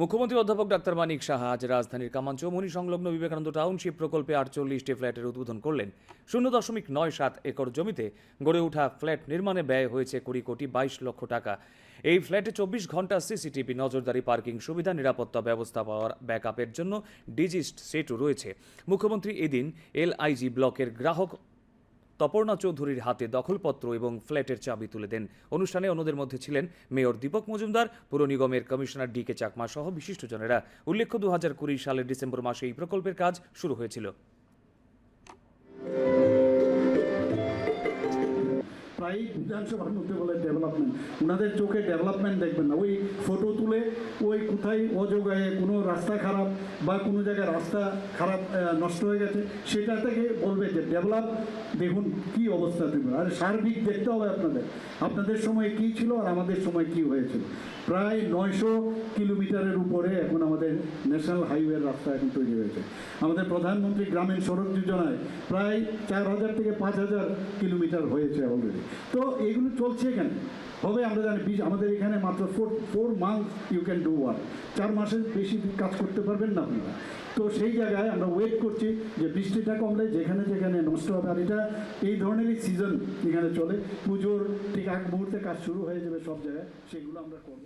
মুখ্যমন্ত্রী অধ্যাপক ডাক্তার মানিক সাহা আজ রাজধানীর কামাঞ্চমণি সংলগ্ন বিবেকানন্দ টাউনশিপ প্রকল্পে আটচল্লিশটি ফ্ল্যাটের উদ্বোধন করলেন। শূন্য দশমিক নয় সাত একর জমিতে গড়ে ওঠা ফ্ল্যাট নির্মাণে ব্যয় হয়েছে কুড়ি কোটি বাইশ লক্ষ টাকা। এই ফ্ল্যাটে চব্বিশ ঘণ্টা সিসিটিভি, নজরদারি, পার্কিং সুবিধা, নিরাপত্তা ব্যবস্থা পাওয়ার ব্যাকআপের জন্য ডিজিস্ট সেটও রয়েছে। মুখ্যমন্ত্রী এদিন এলআইজি ব্লকের গ্রাহক তপর্ণা চৌধুরীর হাতে দখলপত্র এবং ফ্ল্যাটের চাবি তুলে দেন। অনুষ্ঠানে অন্যদের মধ্যে ছিলেন মেয়র দীপক মজুমদার, পুর নিগমের কমিশনার ডি কে চাকমা সহ বিশিষ্টজনেরা। উল্লেখ্য, দু হাজার কুড়ি সালের ডিসেম্বর মাসে এই প্রকল্পের কাজ শুরু হয়েছিল। প্রায় বিধানসভার মধ্যে বলে ডেভেলপমেন্ট ওনাদের চোখে ডেভেলপমেন্ট দেখবেন না। ওই ফটো তুলে ওই কোথায় অযোগায় কোনো রাস্তা খারাপ বা কোনো জায়গায় রাস্তা খারাপ নষ্ট হয়ে গেছে, সেটা থেকে বলবে যে ডেভেলপ দেখুন কি অবস্থা দেবেন আর সার্বিক দেখতে হবে আপনাদের। আপনাদের সময় কি ছিল আর আমাদের সময় কি হয়েছিল? প্রায় নয়শো কিলোমিটারের উপরে এখন আমাদের ন্যাশনাল হাইওয়ের রাস্তা এখন তৈরি হয়েছে। আমাদের প্রধানমন্ত্রী গ্রামীণ সড়ক যোজনায় প্রায় চার হাজার থেকে পাঁচ হাজার কিলোমিটার হয়েছে অলরেডি তো এগুলো চলছে এখানে। হবে আমরা জানি, বিশ, আমাদের এখানে মাত্র four four month you can do work চার মাসের বেশি কাজ করতে পারবেন না আপনারা। তো সেই জায়গায় আমরা ওয়েট করছি যে বৃষ্টিটা কমলে যেখানে যেখানে নষ্ট হবে। আর এটা, এই ধরনেরই সিজন এখানে চলে। পুজোর ঠিক এক মুহূর্তে কাজ শুরু হয়ে যাবে সব জায়গায়। সেগুলো আমরা করব।